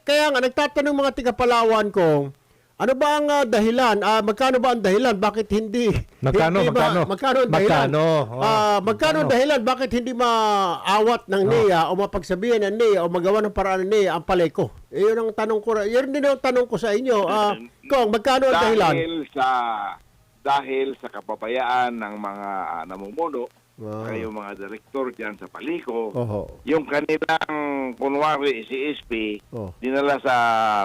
kaya nga nagtatanong mga tiga Palawan ko, ano ba ang ah, dahilan? Ah, magkano ba ang dahilan? Bakit hindi Magkano, hindi ba- magkano? magkano ang dahilan? Magkano? Oh, Ah, magkano ang dahilan? Bakit hindi maawat ng NIA o mapagsabihan ng NIA o magawa ng paraan ng NIA ang paleko? Eh, yun ang tanong ko. Yun din ang tanong ko sa inyo. Ah, Kong, magkano ang dahilan? dahil sa dahil sa kapabayaan ng mga ah, namumuno, Ah. kayo mga direktor diyan sa Paliko, Oho. yung kanilang kunwari si SP Oh. dinala sa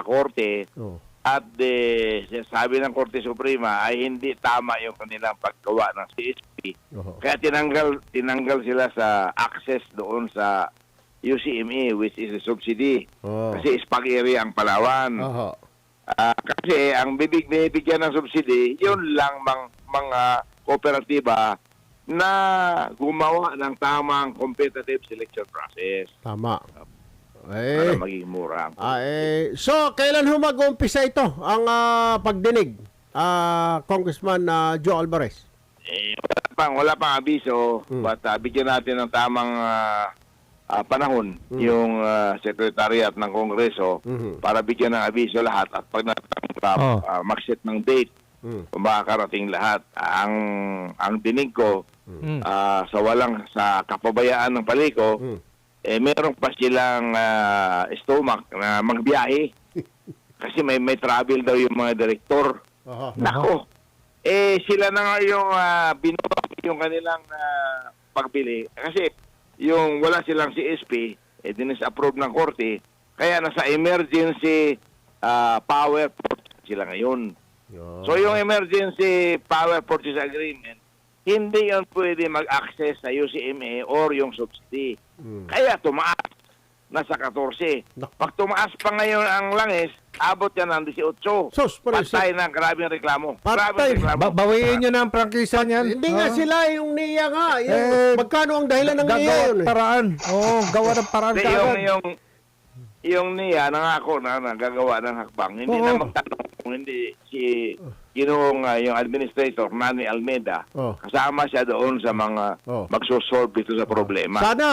korte Oh. at eh, sabi ng Korte Suprema ay hindi tama yung kanilang paggawa ng CSP. Oho. Kaya tinanggal tinanggal sila sa access doon sa UCME which is a subsidy. Oh. Kasi spag area ang Palawan. Oho. Ah, kasi ang bibig binibigyan ng subsidy, yun lang mang, mga kooperatiba na gumawa ng tamang competitive selection process Tama. Para Eh, maging mura. ang ah, eh, so, kailan ho mag-umpisa ito, ang ah, pagdinig, ah, Congressman ah, Joe Alvarez? Eh, wala pang, wala pang abiso, Hmm. but ah, bigyan natin ng tamang ah, ah, panahon Hmm. yung ah, Secretariat ng Kongreso Mhm. para bigyan ng abiso lahat at pag natanggap, Oh. ah, mag-set ng date Mm. kung makakarating lahat. Ang ang dinig ko Mm. ah, sa walang sa kapabayaan ng paliko, Mm. Eh meron pa silang ah, stomach na magbiyahe. Kasi may may travel daw yung mga direktor. Oho. Nako. Eh sila na nga yung uh, yung kanilang ah, pagbili kasi yung wala silang CSP eh dinis-approve ng korte kaya nasa emergency ah, power purchase sila ngayon. Yo. So yung emergency power purchase agreement hindi yan pwede mag-access sa UCMA or yung subsidy. Mm. Kaya tumaas. Nasa 14. Nak- Pag tumaas pa ngayon ang langis, abot yan ng 18. Sus, pero sa- Patay na grabing reklamo. Patay. Grabing reklamo. Ba- bawiin nyo na ang prangkisa niyan. Hindi nga Oh. sila yung NIA nga. Yung, Eh, magkano ang dahilan ng Gagawa yun? eh? paraan. Oo, gawa ng paraan kaagad. yung, yung, yung niya, nangako na nagagawa ng hakbang. Hindi Oo. na magtanong kung hindi si Ginoong ah, yung administrator, Manny Almeida, Oh. kasama siya doon sa mga Oh. magsosolve dito sa problema. Sana,